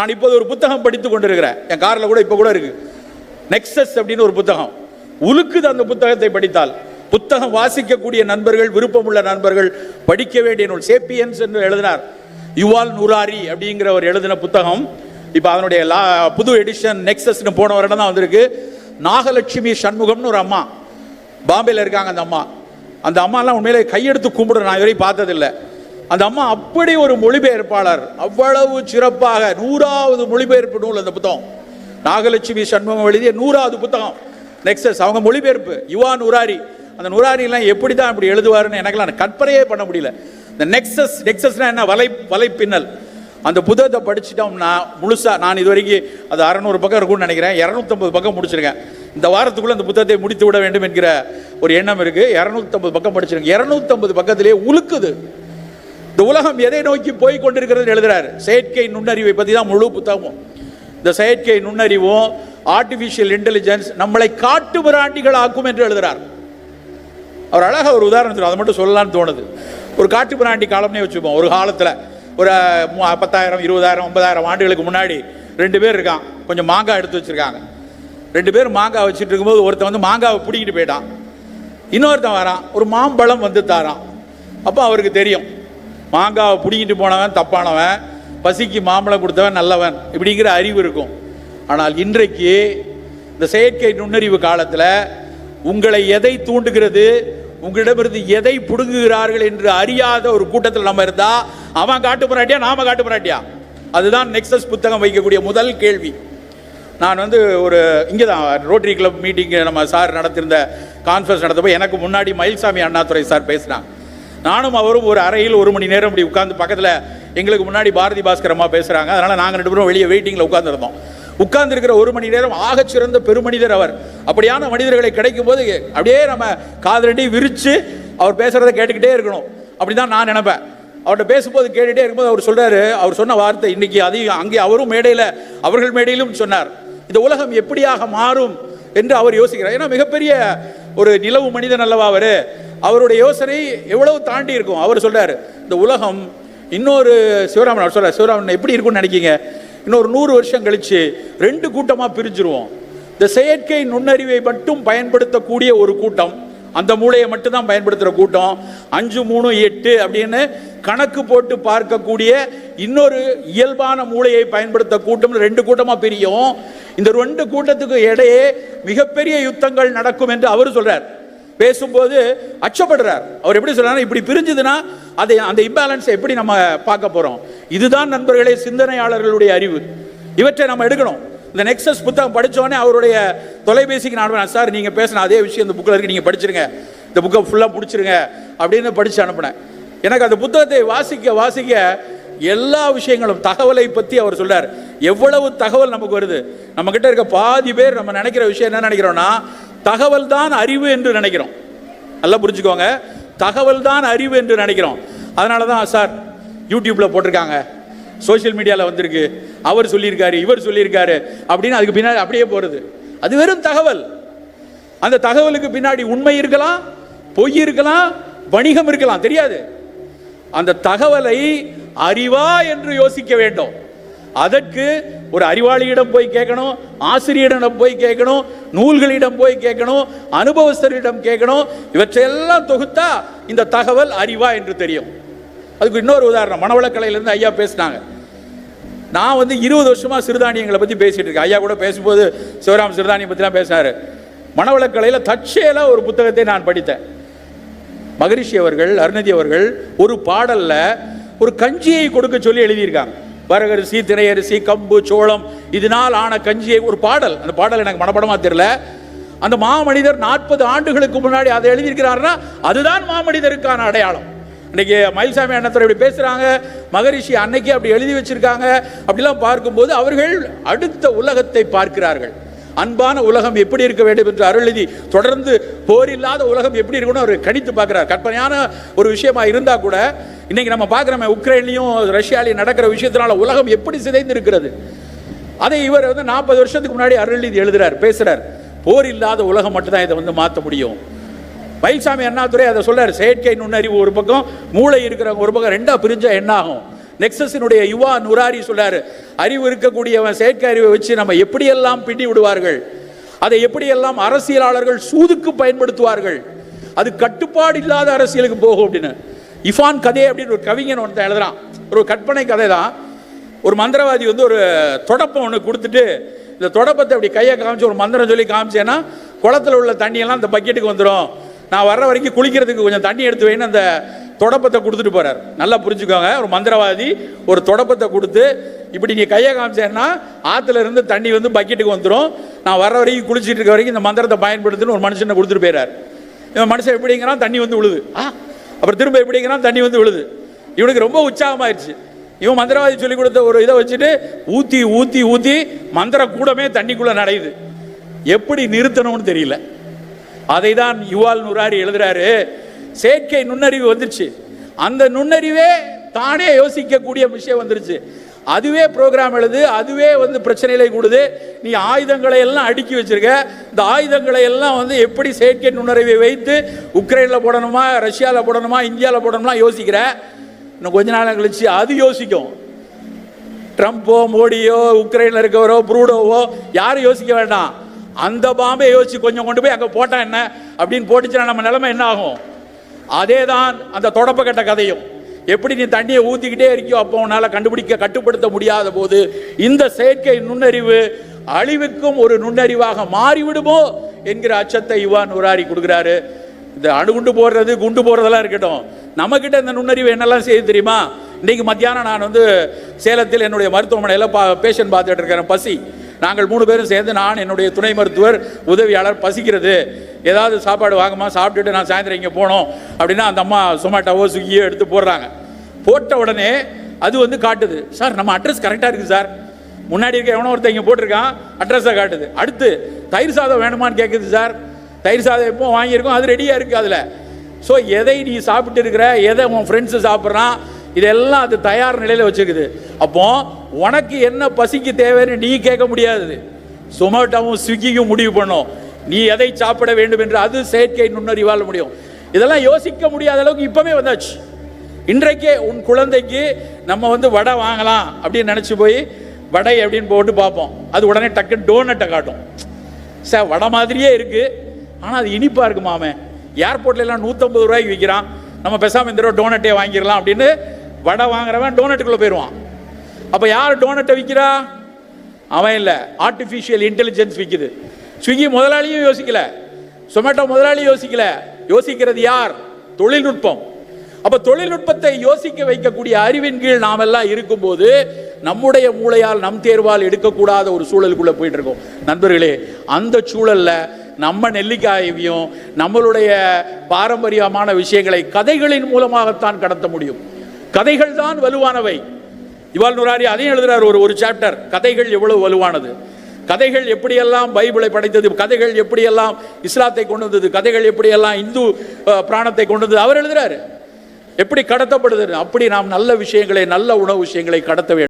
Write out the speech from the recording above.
நான் இப்போது ஒரு புத்தகம் படித்து கொண்டிருக்கிறேன். என் காரில் கூட இப்போ கூட இருக்கு. நெக்ஸஸ் அப்படின்னு ஒரு புத்தகம். உலுக்குது அந்த புத்தகத்தை படித்தால். புத்தகம் வாசிக்கக்கூடிய நண்பர்கள் விருப்பமுள்ள நண்பர்கள் படிக்க வேண்டிய நூல் சேப்பியன்ஸ் என்று எழுதினார். யுவால் நூராரி அப்படிங்கிற ஒரு எழுதின புத்தகம். இப்போ அதனுடைய லா புது எடிஷன் நெக்ஸஸ்னு போன வருடம் தான் வந்திருக்கு. நாகலட்சுமி சண்முகம்னு ஒரு அம்மா. பாம்பேயில் இருக்காங்க அந்த அம்மா. அந்த அம்மாலாம் உண்மையிலே கையெடுத்து கும்பிடுறேன் நான் இதுவரை பார்த்ததில்லை. அந்த அம்மா அப்படி ஒரு மொழிபெயர்ப்பாளர். அவ்வளவு சிறப்பாக நூறாவது மொழிபெயர்ப்பு நூல் அந்த புத்தகம். நாகலட்சுமி சண்முகம் எழுதிய நூறாவது புத்தகம். நெக்ஸஸ் அவங்க மொழிபெயர்ப்பு. யுவா நூராரி. அந்த நுராரிலாம் எப்படி தான் இப்படி எழுதுவாருன்னு எனக்கெல்லாம் கற்பனையே பண்ண முடியல. இந்த நெக்ஸஸ் நெக்ஸஸ்னா என்ன? வலை வலைப்பின்னல். அந்த புத்தகத்தை படிச்சிட்டோம்னா முழுசா நான் இது வரைக்கும் அது அறநூறு பக்கம் இருக்கும்னு நினைக்கிறேன். இரநூத்தம்பது பக்கம் முடிச்சிருக்கேன். இந்த வாரத்துக்குள்ளே அந்த புத்தகத்தை முடித்து விட வேண்டும் என்கிற ஒரு எண்ணம் இருக்குது இரநூத்தம்பது பக்கம் படிச்சிருக்கேன். இரநூத்தம்பது பக்கத்திலே உழுக்குது இந்த உலகம் எதை நோக்கி போய் கொண்டிருக்கிறது எழுதுறாரு. செயற்கை நுண்ணறிவை பற்றி தான் முழு புத்தகமும். இந்த செயற்கை நுண்ணறிவும் ஆர்டிஃபிஷியல் இன்டெலிஜென்ஸ் நம்மளை காட்டு பிராண்டிகள் ஆக்கும் என்று எழுதுறார். அவர் அழகாக ஒரு உதாரணம் அதை மட்டும் சொல்லலாம்னு தோணுது. ஒரு காட்டு பிராண்டி காலம்னே வச்சுப்போம். ஒரு காலத்தில் ஒரு பத்தாயிரம் இருபதாயிரம் ஐம்பதாயிரம் ஆண்டுகளுக்கு முன்னாடி ரெண்டு பேர் இருக்கான் கொஞ்சம் மாங்காய் எடுத்து வச்சுருக்காங்க. ரெண்டு பேர் மாங்காய் வச்சுட்டு இருக்கும்போது ஒருத்தன் வந்து மாங்காவை பிடிக்கிட்டு போயிட்டான். இன்னொருத்தன் வரான். ஒரு மாம்பழம் வந்து தாரான். அப்போ அவருக்கு தெரியும். மாங்காவை பிடிங்கிட்டு போனவன் தப்பானவன் பசிக்கு மாம்பழம் கொடுத்தவன் நல்லவன் இப்படிங்கிற அறிவு இருக்கும். ஆனால் இன்றைக்கு இந்த செயற்கை நுண்ணறிவு காலத்தில் உங்களை எதை தூண்டுகிறது உங்களிடமிருந்து எதை பிடுங்குகிறார்கள் என்று அறியாத ஒரு கூட்டத்தில் நம்ம இருந்தால் அவன் காட்டு பிராட்டியா நாம காட்டு பிராட்டியா அதுதான் நெக்ஸஸ் புத்தகம் வைக்கக்கூடிய முதல் கேள்வி. நான் வந்து ஒரு இங்கே தான் ரோட்டரி கிளப் மீட்டிங் நம்ம சார் நடத்திருந்த கான்ஃபரன்ஸ் நடத்தப்போ எனக்கு முன்னாடி மயில்சாமி அண்ணாதுரை சார் பேசினாங்க. நானும் அவரும் ஒரு அறையில் ஒரு மணி நேரம் இப்படி உட்காந்து பக்கத்தில் எங்களுக்கு முன்னாடி பாரதி பாஸ்கர் அம்மா பேசுகிறாங்க அதனால் நாங்கள் ரெண்டு பேரும் வெளியே வெயிட்டிங்கில் உட்காந்துருந்தோம் உட்கார்ந்துருக்கிற ஒரு மணி நேரம் ஆகச் சிறந்த பெருமனிதர் அவர். அப்படியான மனிதர்களை கிடைக்கும் போது அப்படியே நம்ம காதலடி விரித்து அவர் பேசுகிறத கேட்டுக்கிட்டே இருக்கணும். அப்படி தான் நான் நினப்பேன். அவர்கிட்ட பேசும்போது கேட்டுகிட்டே இருக்கும்போது அவர் சொல்கிறாரு அவர் சொன்ன வார்த்தை இன்னைக்கு அதையும் அங்கே அவரும் மேடையில் அவர்கள் மேடையிலும் சொன்னார். இந்த உலகம் எப்படியாக மாறும் என்று அவர் யோசிக்கிறார். ஏன்னா மிகப்பெரிய ஒரு நிலவு மனிதன் அல்லவா அவர். அவருடைய யோசனை எவ்வளவு தாண்டி இருக்கும்? அவர் சொல்றாரு இந்த உலகம் இன்னொரு சிவராமன் அவர் சொல்கிறார் சிவராமன் எப்படி இருக்கும்னு நினைக்கீங்க? இன்னொரு நூறு வருஷம் கழிச்சு ரெண்டு கூட்டமாக பிரிஞ்சிருவோம். இந்த செயற்கை நுண்ணறிவை மட்டும் பயன்படுத்தக்கூடிய ஒரு கூட்டம் அந்த மூளையை மட்டும்தான் பயன்படுத்துகிற கூட்டம் அஞ்சு மூணு எட்டு அப்படின்னு கணக்கு போட்டு பார்க்கக்கூடிய இன்னொரு இயல்பான மூளையை பயன்படுத்த கூட்டம் ரெண்டு கூட்டமாக பிரியும். இந்த ரெண்டு கூட்டத்துக்கு இடையே மிகப்பெரிய யுத்தங்கள் நடக்கும் என்று அவர் சொல்கிறார் பேசும்போது அச்சப்படுறார். அவர் எப்படி சொல்றாரு இப்படி பிரிஞ்சுதுன்னா அதை அந்த இம்பேலன்ஸை எப்படி நம்ம பார்க்க போறோம்? இதுதான் நண்பர்களே சிந்தனையாளர்களுடைய அறிவு. இவற்றை நம்ம எடுக்கணும். இந்த நெக்ஸஸ் புத்தகம் படித்தோடனே அவருடைய தொலைபேசிக்கு நான் சார் நீங்கள் பேசின அதே விஷயம் இந்த புக்கில் இருக்கு. நீங்கள் படிச்சிருங்க. இந்த புக்கை ஃபுல்லாக பிடிச்சிருங்க அப்படின்னு படித்து அனுப்பினேன். எனக்கு அந்த புத்தகத்தை வாசிக்க வாசிக்க எல்லா விஷயங்களும் தகவலை பற்றி அவர் சொல்கிறார் எவ்வளவு தகவல் நமக்கு வருது? நம்மக்கிட்ட இருக்க பாதி பேர் நம்ம நினைக்கிற விஷயம் என்ன நினைக்கிறோன்னா தகவல் தான் அறிவு என்று நினைக்கிறோம். நல்லா புரிஞ்சுக்கோங்க. தகவல் தான் அறிவு என்று நினைக்கிறோம். அதனால தான் சார் யூடியூப்பில் போட்டிருக்காங்க. சோஷியல் மீடியாவில் வந்திருக்கு. அவர் சொல்லியிருக்காரு இவர் சொல்லியிருக்காரு அப்படின்னு அதுக்கு பின்னாடி அப்படியே போகிறது அது வெறும் தகவல். அந்த தகவலுக்கு பின்னாடி உண்மை இருக்கலாம் பொய் இருக்கலாம் வணிகம் இருக்கலாம். தெரியாது. அந்த தகவலை அறிவா என்று யோசிக்க வேண்டும். அதற்கு ஒரு அறிவாளியிடம் போய் கேட்கணும் ஆசிரியரிடம் போய் கேட்கணும் நூல்களிடம் போய் கேட்கணும் அனுபவஸ்தரிடம் கேட்கணும் இவற்றையெல்லாம் தொகுத்தா இந்த தகவல் அறிவா என்று தெரியும். அதுக்கு இன்னொரு உதாரணம் மனவளக்கலையிலேருந்து ஐயா பேசினாங்க. நான் வந்து இருபது வருஷமாக சிறுதானியங்களை பற்றி பேசிகிட்டு இருக்கேன். ஐயா கூட பேசும்போது சிவராம் சிறுதானியம் பற்றிலாம் பேசினார். மனவளக்கலையில் தற்செயலாக ஒரு புத்தகத்தை நான் படித்தேன். மகரிஷி அவர்கள் அருணதி அவர்கள் ஒரு பாடலில் ஒரு கஞ்சியை கொடுக்க சொல்லி எழுதியிருக்காங்க. வரகரிசி திணையரிசி கம்பு சோளம் இதனால் ஆன கஞ்சியை ஒரு பாடல். அந்த பாடல் எனக்கு மனப்படமா தெரியல. அந்த மாமனிதர் நாற்பது ஆண்டுகளுக்கு முன்னாடி அதை எழுதியிருக்கிறாருன்னா அதுதான் மாமனிதருக்கான அடையாளம். இன்னைக்கு மயில்சாமி அண்ணத்தர் இப்படி பேசுறாங்க. மகரிஷி அன்னைக்கு அப்படி எழுதி வச்சிருக்காங்க. அப்படிலாம் பார்க்கும்போது அவர்கள் அடுத்த உலகத்தை பார்க்கிறார்கள். அன்பான உலகம் எப்படி இருக்க வேண்டும் என்று அருளதி தொடர்ந்து போர் இல்லாத உலகம் எப்படி இருக்கணும் அவர் கணித்து பார்க்குறார். கற்பனையான ஒரு விஷயமா இருந்தா கூட இன்னைக்கு நம்ம பார்க்குறோமே உக்ரைன்லையும் ரஷ்யாலையும் நடக்கிற விஷயத்தினால உலகம் எப்படி சிதைந்து இருக்கிறது அதை இவர் வந்து நாற்பது வருஷத்துக்கு முன்னாடி அருள்நீதி எழுதுறார் பேசுறார். போர் இல்லாத உலகம் மட்டும்தான் இதை வந்து மாற்ற முடியும். பைசாமி அண்ணாதுரை அதை சொல்றாரு செயற்கை நுண்ணறிவு ஒரு பக்கம் மூளை இருக்கிறவங்க ஒரு பக்கம் ரெண்டா பிரிஞ்சா என்ன ஆகும்? நெக்ஸஸினுடைய யுவா நுராரி சொல்றாரு அறிவு இருக்கக்கூடியவன் செயற்கை அறிவை வச்சு நம்ம எப்படியெல்லாம் பின்னி விடுவார்கள்? அதை எப்படியெல்லாம் அரசியலாளர்கள் சூதுக்கு பயன்படுத்துவார்கள்? அது கட்டுப்பாடு இல்லாத அரசியலுக்கு போகும் அப்படின்னு. இஃபான் கதை அப்படின்னு ஒரு கவிஞன் ஒருத்தன் எழுதுறான். ஒரு கற்பனை கதை தான் ஒரு மந்திரவாதி வந்து ஒரு தொடப்பம் ஒன்று கொடுத்துட்டு இந்த தொடப்பத்தை அப்படி கையை காமிச்சு ஒரு மந்திரம் சொல்லி காமிச்சேன்னா குளத்துல உள்ள தண்ணியெல்லாம் இந்த பக்கெட்டுக்கு வந்துடும் நான் வர்ற வரைக்கும் குளிக்கிறதுக்கு கொஞ்சம் தண்ணி எடுத்து வைன்னு அந்த தொடப்பத்தை கொடுத்துட்டு போறார். நல்லா புரிஞ்சுக்கோங்க ஒரு மந்திரவாதி ஒரு தொடப்பத்தை கொடுத்து இப்படி நீ கையை காமிச்சேன்னா ஆத்துல இருந்து தண்ணி வந்து பக்கெட்டுக்கு வந்துடும் நான் வர வரைக்கும் குளிச்சிட்டு இருக்க வரைக்கும் இந்த மந்திரத்தை பயன்படுத்துன்னு ஒரு மனுஷனை கொடுத்துட்டு போயிறார். இவன் மனுஷன் எப்படிங்கிறான் தண்ணி வந்து விழுது. ஆ? அப்புறம் திரும்ப எப்படிங்கிறான் தண்ணி வந்து விழுது. இவனுக்கு ரொம்ப உற்சாகமாயிருச்சு. இவன் மந்திரவாதி சொல்லி கொடுத்த ஒரு இதை வச்சுட்டு ஊத்தி ஊத்தி ஊத்தி மந்திர கூடமே தண்ணிக்குள்ள நடையுது எப்படி நிறுத்தணும்னு தெரியல. அதை தான் யுவால் நுராரி எழுதுறாரு. செயற்கை நுண்ணறிவு வந்துருச்சு. அந்த நுண்ணறிவே தானே யோசிக்கக்கூடிய விஷயம் வந்துருச்சு. அதுவே ப்ரோக்ராம் எழுது அதுவே வந்து பிரச்சனைகளை கூடுது. நீ ஆயுதங்களை எல்லாம் அடுக்கி வச்சிருக்க. இந்த ஆயுதங்களை எல்லாம் வந்து எப்படி செயற்கை நுண்ணறிவை வைத்து உக்ரைனில் போடணுமா ரஷ்யாவில் போடணுமா இந்தியாவில் போடணுமா யோசிக்கிற? இன்னும் கொஞ்ச நாள் கழிச்சு அது யோசிக்கும். ட்ரம்ப்போ மோடியோ உக்ரைனில் இருக்கவரோ ப்ரூடோவோ யாரும் யோசிக்க வேண்டாம். அந்த பாம்பை யோசிச்சு கொஞ்சம் கொண்டு போய் அங்கே போட்டால் என்ன? அப்படின்னு போட்டுச்சுன்னா நம்ம நிலைமை என்ன ஆகும்? அதே தான் அந்த தொடப்பக்கட்ட கதையும். எப்படி நீ தண்ணியை ஊற்றிக்கிட்டே இருக்கியோ அப்போ உன்னால் கண்டுபிடிக்க கட்டுப்படுத்த முடியாத போது இந்த செயற்கை நுண்ணறிவு அழிவுக்கும் ஒரு நுண்ணறிவாக மாறிவிடுமோ என்கிற அச்சத்தை யுவான் உராரி கொடுக்குறாரு. இந்த அணுகுண்டு போடுறது குண்டு போடுறதெல்லாம் இருக்கட்டும். நம்மக்கிட்ட இந்த நுண்ணறிவு என்னெல்லாம் செய்ய தெரியுமா? இன்னைக்கு மத்தியானம் நான் வந்து சேலத்தில் என்னுடைய மருத்துவமனையில் பா பேஷண்ட் பார்த்துட்டு இருக்கிறேன் பசி. நாங்கள் மூணு பேரும் சேர்ந்து நான் என்னுடைய துணை மருத்துவர் உதவியாளர் பசிக்கிறது. ஏதாவது சாப்பாடு வாங்கம்மா சாப்பிட்டுட்டு நான் சாயந்தரம் இங்கே போனோம். அப்படின்னா அந்த அம்மா சொமேட்டோவோ ஸ்விக்கியோ எடுத்து போடுறாங்க. போட்ட உடனே அது வந்து காட்டுது. சார் நம்ம அட்ரஸ் கரெக்டாக இருக்குது சார். முன்னாடி இருக்க எவனோ ஒருத்தர் இங்கே போட்டிருக்கான். அட்ரஸை காட்டுது. அடுத்து தயிர் சாதம் வேணுமான்னு கேட்குது சார். தயிர் சாதம் எப்போ வாங்கியிருக்கோம்? அது ரெடியாக இருக்குது அதில். ஸோ எதை நீ சாப்பிட்டு இருக்கிற? எதை உன் ஃப்ரெண்ட்ஸு சாப்பிட்றான்? இதெல்லாம் அது தயார் நிலையில் வச்சுருக்குது அப்போது உனக்கு என்ன பசிக்கு தேவைன்னு நீ கேட்க முடியாது. சொமேட்டோவும் ஸ்விக்கியும் முடிவு பண்ணும். நீ எதை சாப்பிட வேண்டும் என்று அது செயற்கை நுண்ணறிவால் முடியும். இதெல்லாம் யோசிக்க முடியாத அளவுக்கு இப்போவே வந்தாச்சு. இன்றைக்கே உன் குழந்தைக்கு நம்ம வந்து வடை வாங்கலாம் அப்படின்னு நினச்சி போய் வடை அப்படின்னு போட்டு பார்ப்போம். அது உடனே டக்குன்னு டோனட்டை காட்டும். சார் வடை மாதிரியே இருக்குது ஆனால் அது இனிப்பாக இருக்கு மாமே. ஏர்போர்ட்ல எல்லாம் நூற்றம்பது ரூபாய்க்கு விற்கிறான் நம்ம பேசாமல் இந்த ரூபா டோனட்டே வாங்கிடலாம் அப்படின்னு வடை வாங்குறவன் டோனட்டுக்குள்ளே போயிடுவான். அப்போ யார் டோனட்டை விற்கிறா அவன் இல்லை. ஆர்டிஃபிஷியல் இன்டெலிஜென்ஸ் விற்குது ஸ்விக்கி முதலாளியும் யோசிக்கல. சொமேட்டோ முதலாளியும் யோசிக்கல. யோசிக்கிறது யார்? தொழில்நுட்பம். அப்ப தொழில்நுட்பத்தை யோசிக்க வைக்கக்கூடிய அறிவின் கீழ் நாம் எல்லாம் இருக்கும்போது நம்முடைய மூளையால் நம் தேர்வால் எடுக்கக்கூடாத ஒரு சூழலுக்குள்ள போயிட்டு இருக்கோம் நண்பர்களே அந்த சூழல்ல நம்ம நெல்லிக்காயையும் நம்மளுடைய பாரம்பரியமான விஷயங்களை கதைகளின் மூலமாகத்தான் கடத்த முடியும். கதைகள் தான் வலுவானவை. இவால் நுராரி அதையும் எழுதுறார் ஒரு ஒரு சாப்டர் கதைகள் எவ்வளவு வலுவானது. கதைகள் எப்படியெல்லாம் பைபிளை படைத்தது கதைகள் எப்படியெல்லாம் இஸ்லாத்தை கொண்டு வந்தது கதைகள் எப்படியெல்லாம் இந்து பிராணத்தை கொண்டு வந்தது அவர் எழுதுறாரு. எப்படி கடத்தப்படுது அப்படி நாம் நல்ல விஷயங்களை நல்ல உணவு விஷயங்களை கடத்த வேண்டும்.